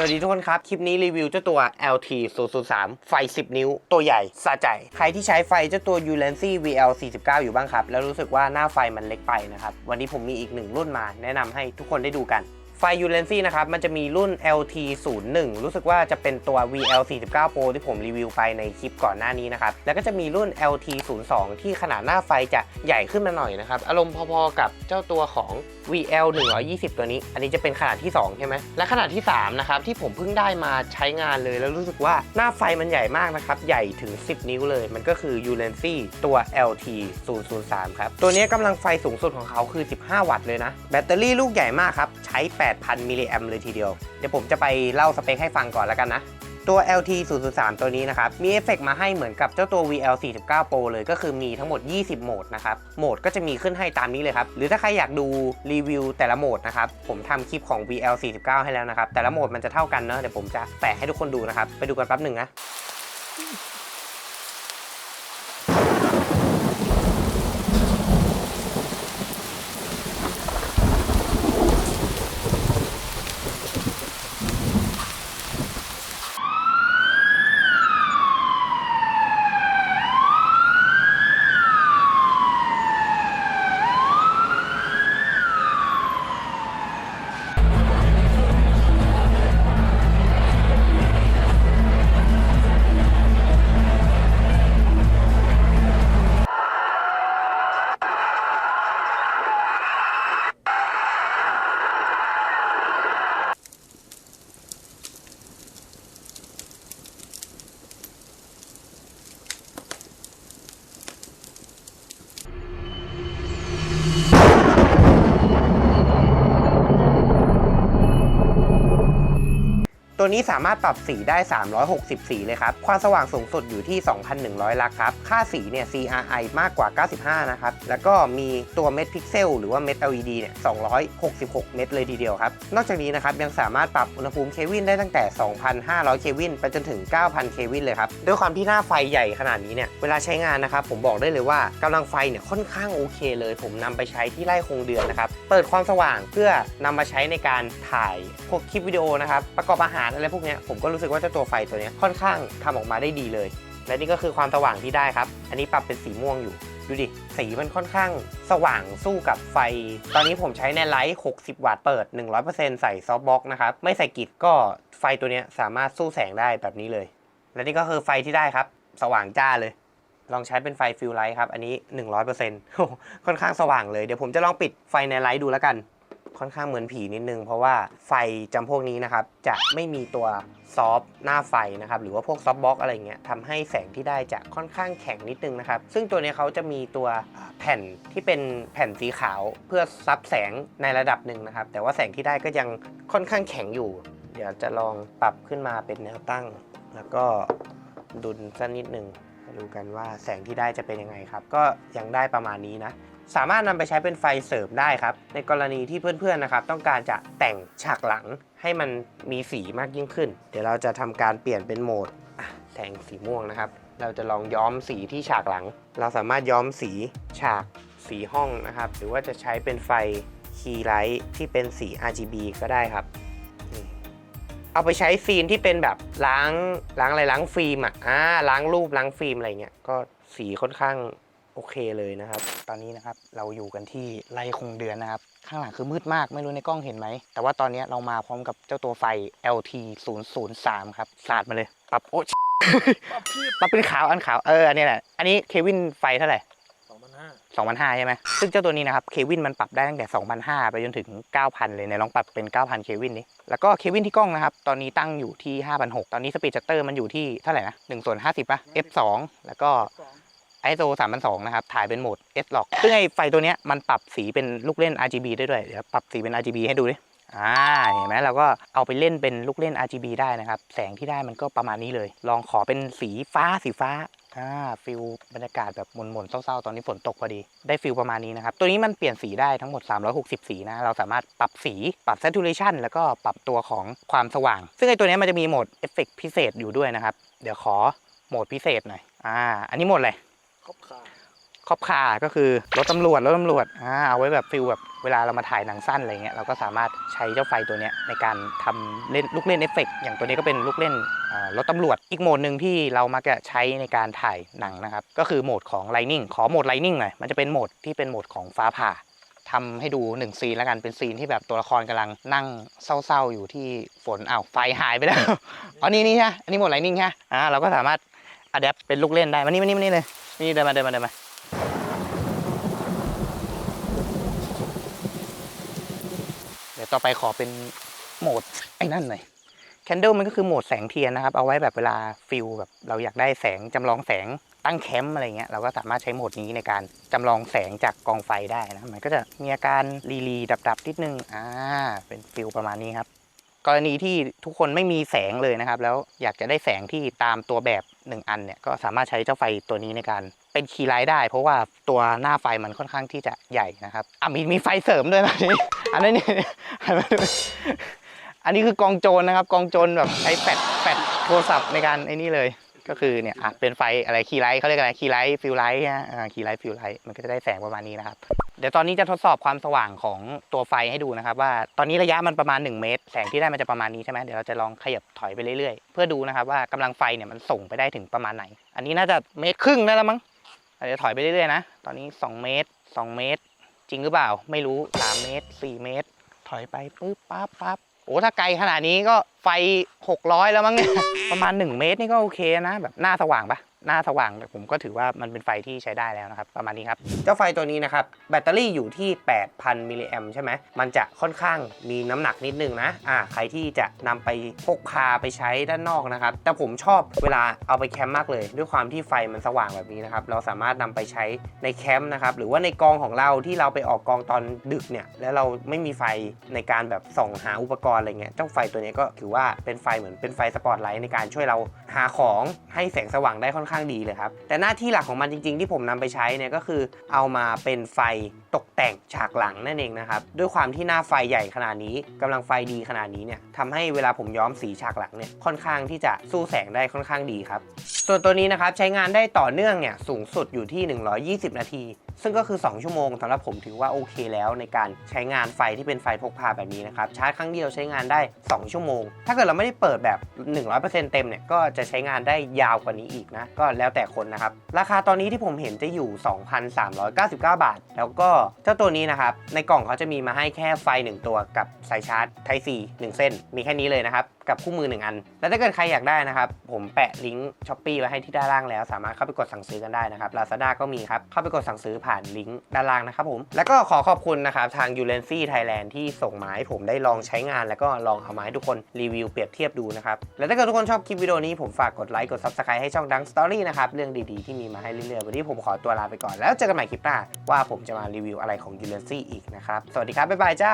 สวัสดีทุกคนครับ คลิปนี้รีวิวเจ้าตัว LT 003ไฟ 10 นิ้ว ตัวใหญ่สะใจ ใครที่ใช้ไฟเจ้าตัว u l e n c y VL 49อยู่บ้างครับ แล้วรู้สึกว่าหน้าไฟมันเล็กไปนะครับ วันนี้ผมมีอีกหนึ่งรุ่นมาแนะนำให้ทุกคนได้ดูกัน ไฟ u l e n c y นะครับ มันจะมีรุ่น LT 01 รู้สึกว่าจะเป็นตัว VL 49 Pro ที่ผมรีวิวไปในคลิปก่อนหน้านี้นะครับ แล้วก็จะมีรุ่น LT 02 ที่ขนาดหน้าไฟจะใหญ่ขึ้นมาหน่อยนะครับ อารมณ์พอๆกับเจ้าตัวของ VL 120 ตัวนี้ อันนี้จะเป็นขนาดที่ 2 ใช่ไหม และขนาดที่ 3 นะครับ ที่ผมเพิ่งได้มาใช้งานเลย แล้วรู้สึกว่าหน้าไฟมันใหญ่มากนะครับ ใหญ่ถึง 10 นิ้วเลย มันก็คือ u l e n c y ตัว LT 003 ครับ ตัวนี้กำลังไฟสูงสุดของเขาคือ 15 วัตต์เลยนะ แบตเตอรี่ลูกใหญ่มากครับ ใช้8,000มิลลิแอมเลยทีเดียว เดี๋ยวผมจะไปเล่าสเปคให้ฟังก่อนแล้วกันนะ ตัว LT 003ตัวนี้นะครับ มีเอฟเฟกต์มาให้เหมือนกับเจ้าตัว VL 49 Pro เลยก็คือมีทั้งหมด 20 โหมดนะครับ โหมดก็จะมีขึ้นให้ตามนี้เลยครับ หรือถ้าใครอยากดูรีวิวแต่ละโหมดนะครับ ผมทำคลิปของ VL 49ให้แล้วนะครับ แต่ละโหมดมันจะเท่ากันเนอะเดี๋ยวผมจะแปะให้ทุกคนดูนะครับ ไปดูกันแป๊บหนึ่งนะ ตัวนี้สามารถปรับสีได้ 360 สีเลยครับ ความสว่างสูงสุดอยู่ที่ 2,100 ลักครับ ค่าสีเนี่ย CRI มากกว่า 95 นะครับ แล้วก็มีตัวเม็ดพิกเซลหรือว่าเม็ด LED เนี่ย 266 เม็ดเลยทีเดียวครับ นอกจากนี้นะครับยังสามารถปรับอุณหภูมิเควินได้ตั้งแต่ 2,500 เควินไปจนถึง 9,000 เควินเลยครับ ด้วยความที่หน้าไฟใหญ่ขนาดนี้เนี่ย เวลาใช้งานนะครับผมบอกได้เลยว่ากำลังไฟเนี่ยค่อนข้างโอเคเลย ผมนำไปใช้ที่ไร่คงเดือนนะครับ เปิดความสว่างเพื่อนำมาใช้ในการถ่ายพวกคลิปวิดีโอนะครับ ประกอบอาหารอะไรพวกนี้ผมก็รู้สึกว่าเจ้าตัวไฟตัวนี้ค่อนข้างทำออกมาได้ดีเลย และนี่ก็คือความสว่างที่ได้ครับ อันนี้ปรับเป็นสีม่วงอยู่ดูดิ สีมันค่อนข้างสว่างสู้กับไฟ ตอนนี้ผมใช้ในไลท์60 วัตต์เปิด 100%ใส่ซอฟต์บ็อกนะครับ ไม่ใส่กิจก็ไฟตัวนี้สามารถสู้แสงได้แบบนี้เลย และนี่ก็คือไฟที่ได้ครับ สว่างจ้าเลย ลองใช้เป็นไฟฟิลไลท์ครับ อันนี้ 100%ค่อนข้างสว่างเลย เดี๋ยวผมจะลองปิดไฟในไลท์ดูแล้วกัน ค่อนข้างเหมือนผีนิดนึง เพราะว่าไฟจำพวกนี้นะครับ จะไม่มีตัวซอฟหน้าไฟนะครับ หรือว่าพวกซอฟบล็อกอะไรเงี้ยทำให้แสงที่ได้จะค่อนข้างแข็งนิดนึงนะครับ ซึ่งตัวนี้เขาจะมีตัวแผ่นที่เป็นแผ่นสีขาวเพื่อซับแสงในระดับหนึ่งนะครับ แต่ว่าแสงที่ได้ก็ยังค่อนข้างแข็งอยู่ เดี๋ยวจะลองปรับขึ้นมาเป็นแนวตั้ง แล้วก็ดุลสักนิดหนึ่งดูกันว่าแสงที่ได้จะเป็นยังไงครับ ก็ยังได้ประมาณนี้นะ สามารถนำไปใช้เป็นไฟเสริมได้ครับ ในกรณีที่เพื่อนๆนะครับ ต้องการจะแต่งฉากหลังให้มันมีสีมากยิ่งขึ้น เดี๋ยวเราจะทำการเปลี่ยนเป็นโหมดอะแสงสีม่วงนะครับ เราจะลองย้อมสีที่ฉากหลัง เราสามารถย้อมสีฉากสีห้องนะครับ หรือว่าจะใช้เป็นไฟคีย์ไลท์ที่เป็นสี RGB ก็ได้ครับเอาไปใช้ซีนที่เป็นแบบล้างล้างอะไรล้างฟิล์มอะอ่าล้างรูปล้างฟิล์มอะไรเงี้ยก็สีค่อนข้าง โอเคเลยนะครับ ตอนนี้นะครับเราอยู่กันที่ไร่คงเดือนนะครับ ข้างหลังคือมืดมากไม่รู้ในกล้องเห็นไหม แต่ว่าตอนนี้เรามาพร้อมกับเจ้าตัวไฟ LT 003ครับสาดมาเลยปรับโอ้ปรับเป็นขาวอันขาวเอออันนี้แหละอันนี้เควินไฟเท่าไหร่สองพันห้า2,500ใช่ไหมซึ่งเจ้าตัวนี้นะครับเควินมันปรับได้ตั้งแต่2,500ไปจนถึง 9,000 เลยในลองปรับเป็น 9,000เควินนี้แล้วก็เควินที่กล้องนะครับ ตอนนี้ตั้งอยู่ที่5,600 ตอนนี้สปีดชัตเตอร์มันอยู่ที่เท่าไหร่นะ1ส่วน50ป่ะ f2 แล้วก็สอง ISO 3002นะครับ ถ่ายเป็นโหมด S l o c ซึ่งไอ้ไฟตัวเนี้ยมันปรับสีเป็นลูกเล่น RGB ได้ด้วย เดี๋ยวปรับสีเป็น RGB ให้ดูดิ อ่า เห็นไหมเราก็เอาไปเล่นเป็นลูกเล่น RGB ได้นะครับ แสงที่ได้มันก็ประมาณนี้เลย ลองขอเป็นสีฟ้าสีฟ้าอ่าฟิลบรรยากาศแบบหม่นๆเศร้าๆ ตอนนี้ฝนตกพอดี ได้ฟิลประมาณนี้นะครับ ตัวนี้มันเปลี่ยนสีได้ทั้งหมด 360 สีนะ เราสามารถปรับสี ปรับ saturation แล้วก็ปรับตัวของความสว่าง ซึ่งไอ้ตัวนี้มันจะมีโหมดเอฟเฟกพิเศษอยู่ด้วยนะครับ เดี๋ยวขอโหมดพิเศษหน่อย อ่า อันนี้โหมดอะไร ครบคาครอบคาก็คือรถตำรวจรถตำรวจอ่าเอาไว้แบบฟิลแบบเวลาเรามาถ่ายหนังสั้นอะไรเงี้ยเราก็สามารถใช้เจ้าไฟตัวเนี้ยในการทำเล่นลูกเล่นเอฟเฟกต์อย่างตัวนี้ก็เป็นลูกเล่นรถตำรวจอีกโหมดหนึ่งที่เรามักจะใช้ในการถ่ายหนังนะครับ ก็คือโหมดของ Lightning ขอโหมด Lightning หน่อยมันจะเป็นโหมดที่เป็นโหมดของฟ้าผ่าทำให้ดูหนึ่งซีนแล้วกันเป็นซีนที่แบบตัวละครกำลังนั่งเศร้าๆอยู่ที่ฝนอ้าวไฟหายไปแล้วอ๋อนี่นี่ใช่อันนี้โหมด Lightning ใช่อ่าเราก็สามารถอัดแอปเป็นลูกเล่นได้มานี่มานี่มานี่เลย นี่เดินมาเดินมาเดินมาเดี๋ยวต่อไปขอเป็นโหมดไอ้นั่นหน่อย Candle มันก็คือโหมดแสงเทียนนะครับ เอาไว้แบบเวลาฟิลแบบเราอยากได้แสงจำลองแสงตั้งแคมป์อะไรเงี้ยเราก็สามารถใช้โหมดนี้ในการจำลองแสงจากกองไฟได้นะมันก็จะมีอาการรีรีดับดับๆนิดนึงอ่าเป็นฟิลประมาณนี้ครับ กรณีที่ทุกคนไม่มีแสงเลยนะครับ แล้วอยากจะได้แสงที่ตามตัวแบบหนึ่งอันเนี่ยก็สามารถใช้เจ้าไฟตัวนี้ในการเป็นคีย์ไลท์ได้ เพราะว่าตัวหน้าไฟมันค่อนข้างที่จะใหญ่นะครับอะมีมีไฟเสริมด้วยนะนี่อันนี้นี่หันมาดูอันนี้คือกองโจรนะครับ กองโจรแบบใช้แฟดแฟดโทรศัพท์ในการไอ้นี่เลย ก็คือเนี่ยอะเป็นไฟอะไรคีไลท์เขาเรียกอะไรคีไลท์ฟิลไลท์ฮะอ่าคีไลท์ฟิลไลท์มันก็จะได้แสงประมาณนี้นะครับ เดี๋ยวตอนนี้จะทดสอบความสว่างของตัวไฟให้ดูนะครับ ว่าตอนนี้ระยะมันประมาณ 1 เมตร แสงที่ได้มันจะประมาณนี้ใช่ไหมเดี๋ยวเราจะลองขยับถอยไปเรื่อยๆ เพื่อดูนะครับว่ากำลังไฟเนี่ยมันส่งไปได้ถึงประมาณไหน อันนี้น่าจะเมตรครึ่งได้แล้วมั้งเดี๋ยวถอยไปเรื่อยๆนะตอนนี้ 2 เมตร 2 เมตร จริงหรือเปล่า ไม่รู้ 3 เมตร 4 เมตร ถอยไปปุ๊บปั๊บปั๊บ โอ้ถ้าไกลขนาดนี้ก็ไฟ 600 แล้วมั้งเนี่ย ประมาณ 1 เมตรนี่ก็โอเคนะ แบบหน้าสว่างปะ หน้าสว่างแต่ผมก็ถือว่ามันเป็นไฟที่ใช้ได้แล้วนะครับ ประมาณนี้ครับ เจ้าไฟตัวนี้นะครับ แบตเตอรี่อยู่ที่ 8,000 มิลลิแอมใช่ไหมมันจะค่อนข้างมีน้ำหนักนิดนึงนะอ่าใครที่จะนำไปพกพาไปใช้ด้านนอกนะครับ แต่ผมชอบเวลาเอาไปแคมป์มากเลย ด้วยความที่ไฟมันสว่างแบบนี้นะครับ เราสามารถนำไปใช้ในแคมป์นะครับ หรือว่าในกองของเราที่เราไปออกกองตอนดึกเนี่ย แล้วเราไม่มีไฟในการแบบส่องหาอุปกรณ์อะไรเงี้ย เจ้าไฟตัวนี้ก็ถือว่าเป็นไฟเหมือนเป็นไฟสปอตไลท์ในการช่วยเราหาของให้แสงสว่างได้ค่อนข้างดีเลยครับ แต่หน้าที่หลักของมันจริง ๆ ที่ผมนำไปใช้เนี่ยก็คือเอามาเป็นไฟตกแต่งฉากหลังนั่นเองนะครับ ด้วยความที่หน้าไฟใหญ่ขนาดนี้กำลังไฟดีขนาดนี้เนี่ยทำให้เวลาผมย้อมสีฉากหลังเนี่ยค่อนข้างที่จะสู้แสงได้ค่อนข้างดีครับ ส่วนตัวนี้นะครับใช้งานได้ต่อเนื่องเนี่ยสูงสุดอยู่ที่ 120 นาที ซึ่งก็คือ 2 ชั่วโมงสำหรับผมถือว่าโอเคแล้วในการใช้งานไฟที่เป็นไฟพกพาแบบนี้นะครับชาร์จครั้งเดียวใช้งานได้ 2 ชั่วโมง ถ้าเกิดเราไม่ได้เปิดแบบ 100%เต็มเนี่ยก็จะใช้งานได้ยาวกว่านี้อีกนะก็แล้วแต่คนนะครับราคาตอนนี้ที่ผมเห็นจะอยู่ 2,399 บาท แล้วก็เจ้าตัวนี้นะครับ ในกล่องเขาจะมีมาให้แค่ไฟ 1 ตัวกับสายชาร์จ Type C 1 เส้น มีแค่นี้เลยนะครับ กับคู่มือ 1 อัน แล้วถ้าเกิดใครอยากได้นะครับ ผมแปะลิงก์ช้อปปี้ไว้ให้ที่ด้านล่างแล้ว สามารถเข้าไปกดสั่งซื้อกันได้นะครับ Lazada ก็มีครับ เข้าไปกดสั่งซื้อผ่านลิงก์ด้านล่างนะครับผม แล้วก็ขอขอบคุณนะครับทาง u l e n c y Thailand ที่ส่งมาให้ผมได้ลองใช้งาน แล้วก็ลองเอามาให้ทุกคนรีวิวเปรียบเทียบดูนะครับ แล้วถ้าเกิดทุกคนชอบคลิปวิดีโอนี้ผมฝากกดไลค์กด Subscribe ให้ช่องดังสตอรี่นะครับเรื่องดีๆที่มีมาให้เรื่อยๆวันนี้ผมขอตัวลาไปก่อนแล้วเจอกันใหม่คลิปหน้าว่าผมจะมารีวิวิวอะไรของยูเ a นซี่อีกนะครับ สวัสดีครับ บ๊ายบายจ้า